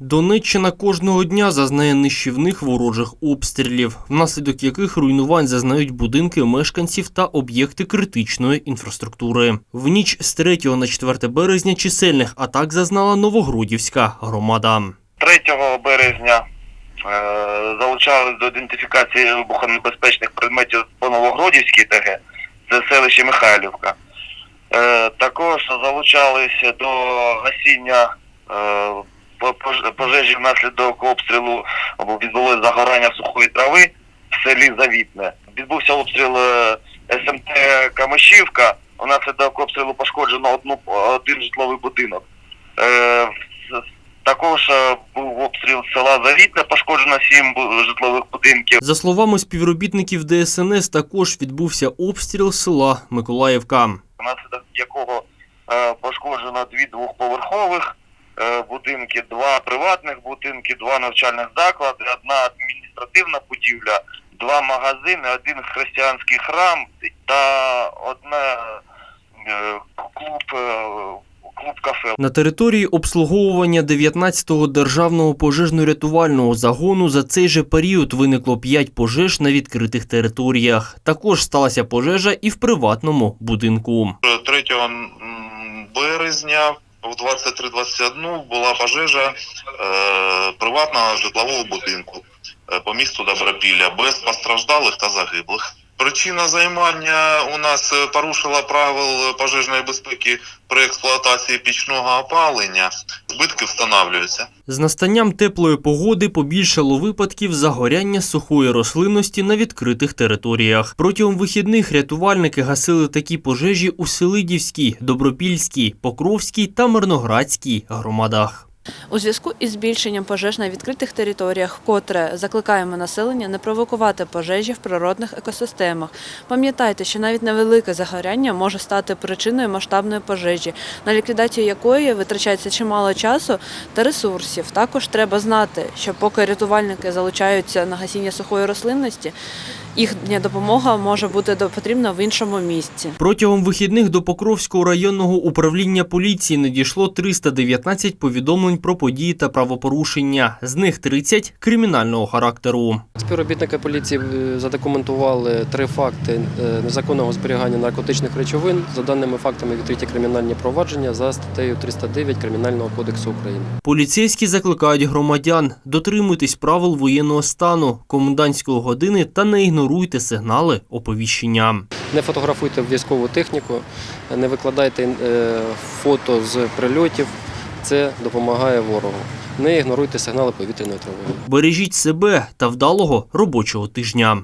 Донеччина кожного дня зазнає нищівних ворожих обстрілів, внаслідок яких руйнувань зазнають будинки мешканців та об'єкти критичної інфраструктури. В ніч з 3 на 4 березня чисельних атак зазнала Новогродівська громада. 3 березня е, залучались до ідентифікації вибухонебезпечних предметів по Новогродівській ТГ, це селище Михайлівка. Е, також залучалися до гасіння е, пожежі внаслідок обстрілу або відбулося загорання сухої трави в селі Завітне. Відбувся обстріл е, СМТ Камишівка. Внаслідок обстрілу пошкоджено одну один житловий будинок. Е, також е, був обстріл села Завітне, пошкоджено сім житлових будинків. За словами співробітників ДСНС, також відбувся обстріл села Миколаївка. внаслідок якого е, пошкоджено дві двохповерхових будинки, два приватних будинки, два навчальних заклади, одна адміністративна будівля, два магазини, один християнський храм та одне е, клуб, е, клуб кафе. На території обслуговування 19-го державного пожежно-рятувального загону за цей же період виникло 5 пожеж на відкритих територіях. Також сталася пожежа і в приватному будинку. 3 м, березня в 23.21 була пожежа е, приватного житлового будинку е, по місту Добропілля без постраждалих та загиблих. Причина займання у нас е, порушила правил пожежної безпеки при експлуатації пічного опалення. Збитки встановлюються. З настанням теплої погоди побільшало випадків загоряння сухої рослинності на відкритих територіях. Протягом вихідних рятувальники гасили такі пожежі у Селидівській, Добропільській, Покровській та Мирноградській громадах. У зв'язку із збільшенням пожеж на відкритих територіях, вкотре закликаємо населення не провокувати пожежі в природних екосистемах. Пам'ятайте, що навіть невелике загоряння може стати причиною масштабної пожежі, на ліквідацію якої витрачається чимало часу та ресурсів. Також треба знати, що поки рятувальники залучаються на гасіння сухої рослинності, їхня допомога може бути до- потрібна в іншому місці. Протягом вихідних до Покровського районного управління поліції надійшло 319 повідомлень про події та правопорушення. З них 30 кримінального характеру. Співробітники поліції е, задокументували три факти е, незаконного зберігання наркотичних речовин. За даними фактами відкриті кримінальні провадження за статтею 309 Кримінального кодексу України. Поліцейські закликають громадян дотримуйтесь правил воєнного стану, комендантської години та не ігноруйте сигнали оповіщення. Не фотографуйте військову техніку, не викладайте е, фото з прильотів. Це допомагає ворогу. Не ігноруйте сигнали повітряної тривоги. Бережіть себе та вдалого робочого тижня.